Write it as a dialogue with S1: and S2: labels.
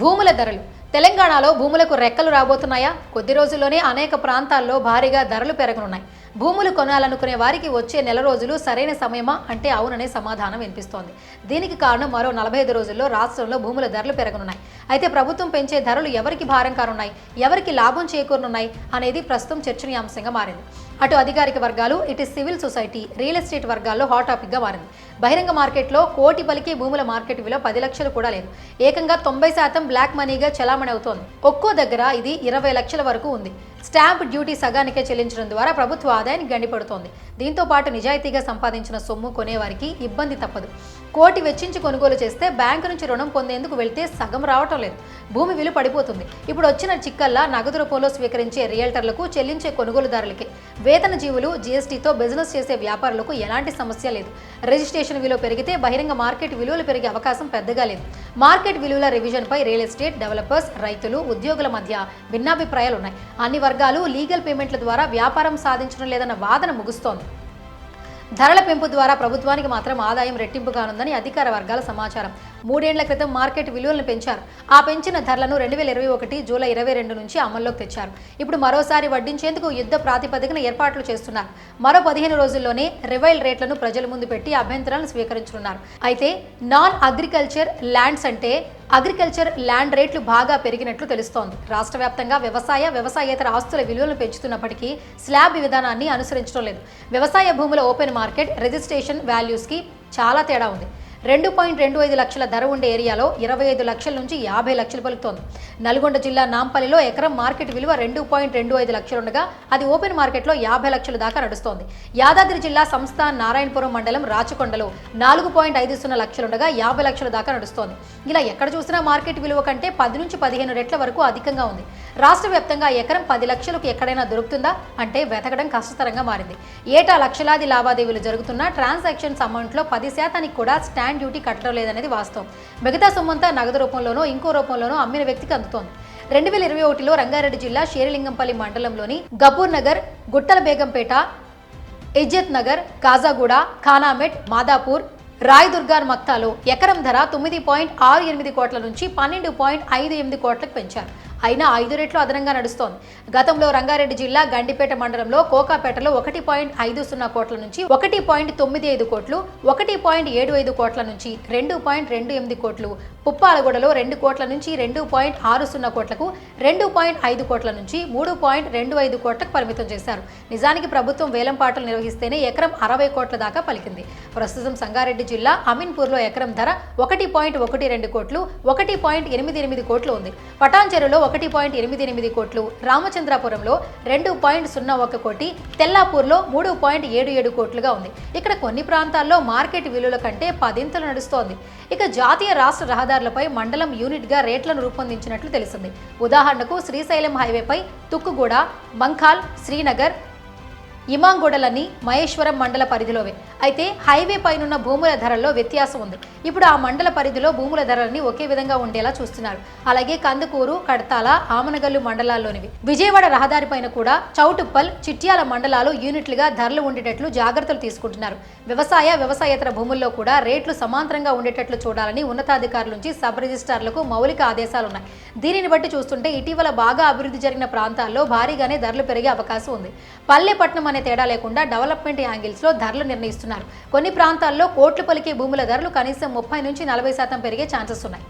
S1: భూముల ధరలు. తెలంగాణలో భూములకు రెక్కలు రాబోతున్నాయా? కొద్ది రోజుల్లోనే అనేక ప్రాంతాల్లో భారీగా ధరలు పెరగనున్నాయి. భూములు కొనాలనుకునే వారికి వచ్చే నెల రోజులు సరైన సమయమా అంటే అవుననే సమాధానం వినిపిస్తోంది. దీనికి కారణం మరో నలభై ఐదు రోజుల్లో రాష్ట్రంలో భూముల ధరలు పెరగనున్నాయి. అయితే ప్రభుత్వం పెంచే ధరలు ఎవరికి భారం కానున్నాయి? ఎవరికి లాభం చేకూరనున్నాయి? అనేది ప్రస్తుతం చర్చనీయాంశంగా మారింది. అటు అధికారిక వర్గాలు ఇటు సివిల్ సొసైటీ రియల్ ఎస్టేట్ వర్గాల్లో హాట్ టాపిక్గా మారింది. బహిరంగ మార్కెట్లో కోటి పలికి భూముల మార్కెట్ విలువ పది లక్షలు కూడా లేదు. ఏకంగా తొంభై శాతం బ్లాక్ మనీగా చలామణి అవుతోంది. ఒక్కో దగ్గర ఇది ఇరవై లక్షల వరకు ఉంది. స్టాంప్ డ్యూటీ సగానికే చెల్లించడం ద్వారా ప్రభుత్వ ఆదాయానికి గండిపడుతోంది. దీంతో పాటు నిజాయితీగా సంపాదించిన సొమ్ము కొనేవారికి ఇబ్బంది తప్పదు. కోటి వెచ్చించి కొనుగోలు చేస్తే బ్యాంకు నుంచి రుణం పొందేందుకు వెళ్తే సగం రావటం లేదు. భూమి విలువ పడిపోతుంది. ఇప్పుడు వచ్చిన చిక్కల్లా నగదు రూపంలో స్వీకరించే రియల్టర్లకు చెల్లించే కొనుగోలుదారులకి. వేతన జీవులు జీఎస్టీతో బిజినెస్ చేసే వ్యాపారులకు ఎలాంటి సమస్య లేదు. రిజిస్ట్రేషన్ విలువ పెరిగితే బహిరంగ మార్కెట్ విలువలు పెరిగే అవకాశం పెద్దగా లేదు. మార్కెట్ విలువల రివిజన్పై రియల్ ఎస్టేట్ డెవలపర్స్ రైతులు ఉద్యోగుల మధ్య భిన్నాభిప్రాయాలు ఉన్నాయి అన్ని వర్గాలు లీగల్ పేమెంట్ల ద్వారా వ్యాపారం సాధించడం లేదన్న వాదన ముగుస్తోంది. ధరల పెంపు ద్వారా ప్రభుత్వానికి మాత్రం ఆదాయం రెట్టింపు కానుందని అధికార వర్గాల సమాచారం. మూడేళ్ళ క్రితం మార్కెట్ విలువలను పెంచారు. ఆ పెంచిన ధరలను రెండు వేల ఇరవై ఒకటి జూలై ఇరవై రెండు నుంచి అమల్లోకి తెచ్చారు. ఇప్పుడు మరోసారి వడ్డించేందుకు యుద్ధ ప్రాతిపదికన ఏర్పాట్లు చేస్తున్నారు. మరో పదిహేను రోజుల్లోనే రివైల్ రేట్లను ప్రజల ముందు పెట్టి అభ్యంతరాలను స్వీకరించనున్నారు. అయితే నాన్ అగ్రికల్చర్ ల్యాండ్స్ అంటే అగ్రికల్చర్ ల్యాండ్ రేట్లు బాగా పెరిగినట్లు తెలుస్తోంది. రాష్ట్ర వ్యాప్తంగా వ్యవసాయ వ్యవసాయేతర ఆస్తుల విలువలను పెంచుతున్నప్పటికీ స్లాబ్ విధానాన్ని అనుసరించడం లేదు. వ్యవసాయ భూముల ఓపెన్ మార్కెట్ రిజిస్ట్రేషన్ వాల్యూస్కి చాలా తేడా ఉంది. రెండు పాయింట్ రెండు ఐదు లక్షల ధర ఉండే ఏరియాలో ఇరవై ఐదు లక్షల నుంచి యాభై లక్షలు పలుకుతోంది. నల్గొండ జిల్లా నాంపల్లిలో ఎకరం మార్కెట్ విలువ రెండు పాయింట్ రెండు ఐదు లక్షలు ఉండగా అది ఓపెన్ మార్కెట్లో యాభై లక్షల దాకా నడుస్తోంది. యాదాద్రి జిల్లా సంస్థ నారాయణపురం మండలం రాచకొండలో నాలుగు పాయింట్ ఐదు సున్నా లక్షలుండగా యాభై లక్షల దాకా నడుస్తోంది. ఇలా ఎక్కడ చూసినా మార్కెట్ విలువ కంటే పది నుంచి పదిహేను రెట్ల వరకు అధికంగా ఉంది. రాష్ట్ర వ్యాప్తంగా ఎకరం పది లక్షలకు ఎక్కడైనా దొరుకుతుందా? అంటే వెతకడం కష్టతరంగా మారింది. ఏటా లక్షలాది లావాదేవీలు జరుగుతున్నా ట్రాన్సాక్షన్స్ అమౌంట్లో పది శాతానికి కూడా స్టాండ్ డ్యూటీ కట్టడం లేదనేది వాస్తవం. మిగతా సొమ్మంతా నగదు రూపంలోనో ఇంకో రూపంలోనో అమ్మిన వ్యక్తికి అందుతోంది. రెండు వేల ఇరవై ఒకటిలో రంగారెడ్డి జిల్లా షేరిలింగంపల్లి మండలంలోని గపూర్ నగర్ గుట్టల బేగంపేట ఇజ్జత్ నగర్ కాజాగూడ ఖానామెట్ మాదాపూర్ రాయదుర్గాన్ మక్తాలో ఎకరం ధర తొమ్మిది పాయింట్ ఆరు ఎనిమిది కోట్ల నుంచి పన్నెండు పాయింట్ ఐదు ఎనిమిది కోట్లకు పెంచారు. అయినా ఐదు రెట్లు అదనంగా నడుస్తోంది. గతంలో రంగారెడ్డి జిల్లా గండిపేట మండలంలో కోకాపేటలో ఒకటి పాయింట్ ఐదు సున్నా కోట్ల నుంచి ఒకటి పాయింట్ తొమ్మిది ఐదు కోట్లు ఒకటి పాయింట్ ఏడు ఐదు కోట్ల నుంచి రెండు పాయింట్ రెండు ఎనిమిది కోట్లు పుప్పాలగూడలో రెండు కోట్ల నుంచి రెండు పాయింట్ ఆరు సున్నా కోట్లకు రెండు పాయింట్ ఐదు కోట్ల నుంచి మూడు పాయింట్ రెండు ఐదు కోట్లకు పరిమితం చేశారు. నిజానికి ప్రభుత్వం వేలం పాటలు నిర్వహిస్తేనే ఎకరం అరవై కోట్ల దాకా పలికింది. ప్రస్తుతం సంగారెడ్డి జిల్లా అమీన్పూర్లో ఎకరం ధర ఒకటి పాయింట్ ఒకటి రెండు కోట్లు ఒకటి పాయింట్ ఎనిమిది ఎనిమిది కోట్లు ఉంది. పటాన్చెరులో ఒకటి పాయింట్ ఎనిమిది ఎనిమిది కోట్లు. రామచంద్రాపురంలో రెండు పాయింట్ సున్నా ఒక కోటి. తెల్లాపూర్లో మూడు పాయింట్ ఏడు ఏడు కోట్లుగా ఉంది. ఇక్కడ కొన్ని ప్రాంతాల్లో మార్కెట్ విలువల కంటే పదింతలు నడుస్తోంది. ఇక జాతీయ రాష్ట్ర రహదారులపై మండలం యూనిట్గా రేట్లను రూపొందించినట్లు తెలిసింది ఉదాహరణకు శ్రీశైలం హైవేపై తుక్కుగూడ మంఖాల్ శ్రీనగర్ ఇమాంగూడలని మహేశ్వరం మండల పరిధిలోవే. అయితే హైవే పైనున్న భూముల ధరల్లో వ్యత్యాసం ఉంది. ఇప్పుడు ఆ మండల పరిధిలో భూముల ధరలని ఒకే విధంగా ఉండేలా చూస్తున్నారు. అలాగే కందుకూరు కడతాల ఆమనగల్లు మండలాల్లోనివి. విజయవాడ రహదారి పైన కూడా చౌటుప్పల్ చిట్యాల మండలాలు యూనిట్లుగా ధరలు ఉండేటట్లు జాగ్రత్తలు తీసుకుంటున్నారు. వ్యవసాయ వ్యవసాయేతర భూముల్లో కూడా రేట్లు సమాంతరంగా ఉండేటట్లు చూడాలని ఉన్నతాధికారుల నుంచి సబ్ రిజిస్టార్లకు మౌలిక ఆదేశాలున్నాయి. దీనిని బట్టి చూస్తుంటే ఇటీవల బాగా అభివృద్ధి జరిగిన ప్రాంతాల్లో భారీగానే ధరలు పెరిగే అవకాశం ఉంది. పల్లెపట్నం అనే తేడా లేకుండా డెవలప్మెంట్ యాంగిల్స్లో ధరలు నిర్ణయిస్తున్నారు. కొన్ని ప్రాంతాల్లో కోట్లు పలికే భూముల ధరలు కనీసం ముప్పై నుంచి నలభై శాతం పెరిగే ఛాన్సెస్ ఉన్నాయి.